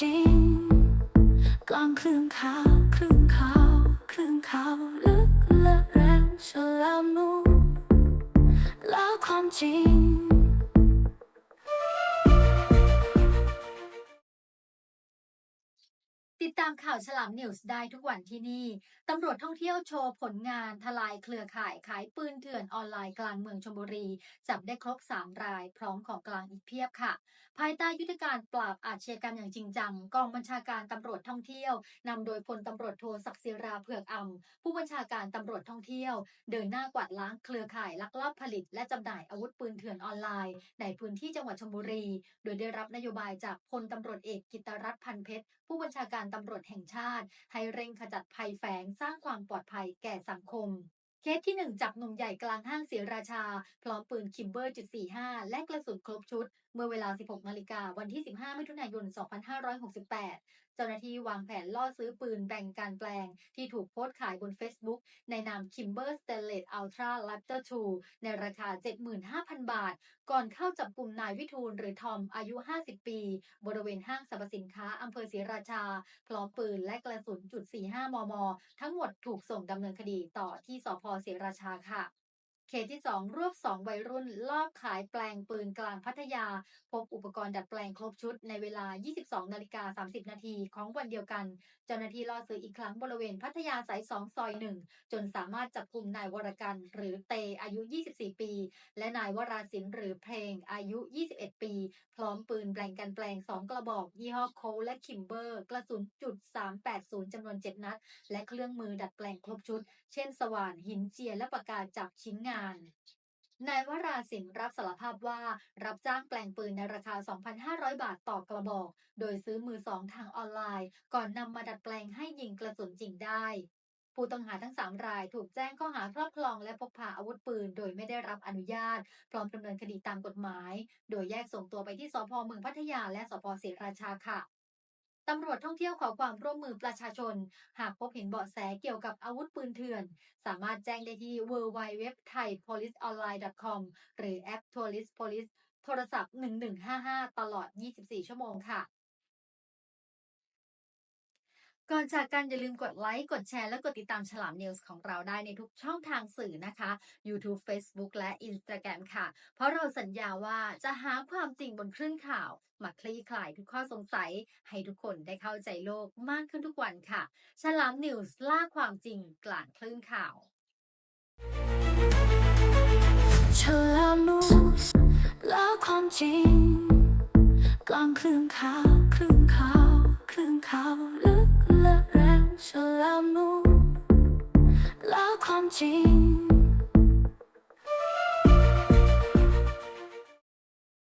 จริง กลางคลื่นขาวคลื่นขาวคลื่นขาวลึกและแรงฉลามนูแล้วความจริง ติดตามข่าวฉลามนิวส์ได้ทุกวันที่นี่ ตำรวจท่องเที่ยวโชว์ผลงานทลายเครือข่ายขายปืนเถื่อนออนไลน์กลางเมืองชลบุรี จับได้ครบ 3 ราย พร้อมของกลางอีกเพียบค่ะ ภายใต้ยุทธการปราบอาชญากรรมอย่างจริงจัง กองบัญชาการตำรวจท่องเที่ยวนำโดยพลตำรวจโทศักดิ์ศิราเผือกอ่ำผู้บัญชาการตำรวจท่องเที่ยว เดินหน้ากวาดล้างเครือข่ายลักลอบผลิต และจำหน่ายอาวุธปืนเถื่อนออนไลน์ ในพื้นที่จังหวัดชลบุรี โดยได้รับนโยบายจากพลตำรวจเอกกิตรัตน์พันเพชรผู้บัญชาการตำรวจแห่งชาติ ให้เร่งขจัดภัยแฝงสร้างความปลอดภัยแก่สังคม เคสที่ 1 จับหนุ่มใหญ่กลางห้างศรียราชา พร้อมปืนคิมเบอร์จุด45 และกระสุนครบชุด เมื่อเวลา 16 นาฬิกาวันที่ 15 มิถุนายน 2568 เจ้าหน้าที่วางแผนล่อซื้อปืนแบ่งการแปลง ที่ถูกโพสต์ขายบน Facebook ในนาม Kimber Stainless Ultra Raptor 2 ในราคา 75,000 บาท ก่อนเข้าจับกลุ่มนายวิทูลหรือทอมอายุ 50 ปี บริเวณห้างสรรพสินค้าอำเภอศรีราชา พร้อมปืนและกระสุนจุด45 มม ทั้งหมดถูกส่งดำเนินคดีต่อที่สพศรีราชาค่ะ เคสที่2รวบ2วัยรุ่นลอบขายแปลงปืนกลางพัทยา พบอุปกรณ์ดัดแปลงครบชุดในเวลา 22 นาฬิกา 30 นาทีของวันเดียวกัน เจ้าหน้าที่ล่อซื้ออีกครั้งบริเวณพัทยาสาย2ซอย1จนสามารถจับกลุ่มนายวรกันหรือเตอายุ 24 ปี และนายวราศินหรือเพลงอายุ 21 ปี พร้อมปืนแปลงกันแปลง2กระบอก ยี่ห้อโคและคิมเบอร์ กระสุนจุด380จำนวน 7 นัด และเครื่องมือดัดแปลงครบชุด เช่น สว่านหินเจียและปากกาจับชิ้นงานนายวราศินรับสารภาพว่ารับจ้างแปลงปืนในราคา 2,500 บาทต่อกระบอก โดยซื้อมือสองทางออนไลน์ ก่อนนำมาดัดแปลงให้ยิงกระสุนจริงได้ ผู้ต้องหาทั้ง 3 รายถูกแจ้งข้อหาครอบครองและพกพาอาวุธปืน โดยไม่ได้รับอนุญาต พร้อมดำเนินคดีตามกฎหมาย โดยแยกส่งตัวไปที่สพเมืองพัทยาและสพศรีราชาค่ะ ตำรวจท่องเที่ยวขอความร่วมมือประชาชน หากพบเห็นเบาะแสเกี่ยวกับอาวุธปืนเถื่อน สามารถแจ้งได้ที่ www.thaipoliceonline.com หรือแอป Tourist Police โทรศัพท์ 1155 ตลอด 24 ชั่วโมงค่ะ ก่อนจากกันอย่าลืมกดไลค์ กดแชร์ และกดติดตามฉลามนิวส์ของเราได้ในทุกช่องทางสื่อนะคะ YouTube Facebook และ Instagram ค่ะ เพราะเราสัญญาว่าจะหาความจริงบนคลื่นข่าว มาคลี่คลายทุกข้อสงสัย ให้ทุกคนได้เข้าใจโลกมากขึ้นทุกวันค่ะ ฉลามนิวส์ล่าความจริงกลางคลื่นข่าว ฉลามนูสแล้วความจริง กลางคลื่นข่าว คลื่นข่าว คลื่นข่าว ลึกและแรงฉลามนูแล้วความจริง